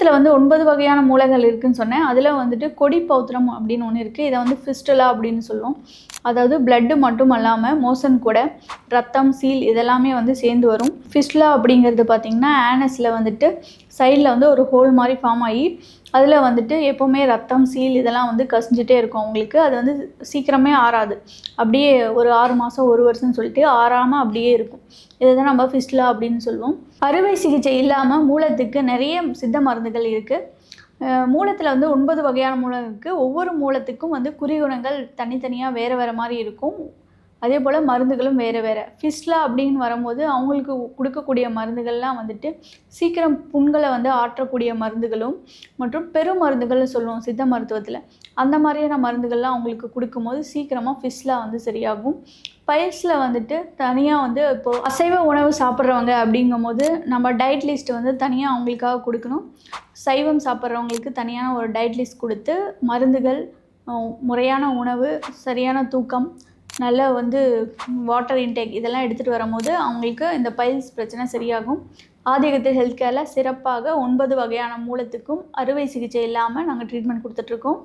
மூலத்தில் வந்து ஒன்பது வகையான மூலைகள் இருக்குன்னு சொன்னேன். அதில் வந்துட்டு கொடி பௌத்திரம் அப்படின்னு ஒன்று இருக்குது இதை வந்து ஃபிஸ்டலா அப்படின்னு சொல்லுவோம். அதாவது பிளட்டு மட்டும் அல்லாமல் மோசன் கூட ரத்தம் சீல் இதெல்லாமே வந்து சேர்ந்து வரும். ஃபிஸ்டுலா அப்படிங்கிறது பார்த்திங்கன்னா ஆனஸில் வந்துட்டு சைடில் வந்து ஒரு ஹோல் மாதிரி ஃபார்ம் ஆகி அதில் வந்துட்டு எப்போவுமே ரத்தம் சீல் இதெல்லாம் வந்து கசிஞ்சிட்டே இருக்கும் அவங்களுக்கு அது வந்து சீக்கிரமே ஆறாது. அப்படியே ஒரு ஆறு மாதம் ஒரு வருஷம்னு சொல்லிட்டு ஆறாமல் அப்படியே இருக்கும். இதை தான் நம்ம ஃபிஸ்டுலா அப்படின்னு சொல்லுவோம். அறுவை சிகிச்சை இல்லாமல் மூலத்துக்கு நிறைய சித்த மருந்துகள் இருக்குது மூலத்தில் வந்து ஒன்பது வகையான மூலம் இருக்குது ஒவ்வொரு மூலத்துக்கும் வந்து குறிகுணங்கள் தனித்தனியாக வேறு வேறு மாதிரி இருக்கும். அதே போல் மருந்துகளும் வேறு வேறு. ஃபிஸ்லா அப்படின்னு வரும்போது அவங்களுக்கு கொடுக்கக்கூடிய மருந்துகள்லாம் வந்துட்டு சீக்கிரம் புண்களை வந்து ஆற்றக்கூடிய மருந்துகளும் மற்றும் பெரும் மருந்துகள்னு சொல்லுவோம் சித்த மருத்துவத்தில். அந்த மாதிரியான மருந்துகள்லாம் அவங்களுக்கு கொடுக்கும்போது சீக்கிரமாக ஃபிஸ்லா வந்து சரியாகும். பயிர்ஸில் வந்துட்டு தனியாக வந்து இப்போது அசைவ உணவு சாப்பிட்றவங்க அப்படிங்கும்போது நம்ம டயட் லிஸ்ட் வந்து தனியாக அவங்களுக்காக கொடுக்கணும். சைவம் சாப்பிட்றவங்களுக்கு தனியான ஒரு டயட் லிஸ்ட் கொடுத்து மருந்துகள் முறையான உணவு சரியான தூக்கம் நல்ல வந்து வாட்டர் இன்டேக் இதெல்லாம் எடுத்துகிட்டு வரும்போது அவங்களுக்கு இந்த பைல்ஸ் பிரச்சனை சரியாகும். ஆதிக்கத்தில் ஹெல்த் கேரில் சிறப்பாக ஒன்பது வகையான மூலத்துக்கும் அறுவை சிகிச்சை இல்லாமல் நாங்கள் ட்ரீட்மெண்ட் கொடுத்துட்ருக்கோம்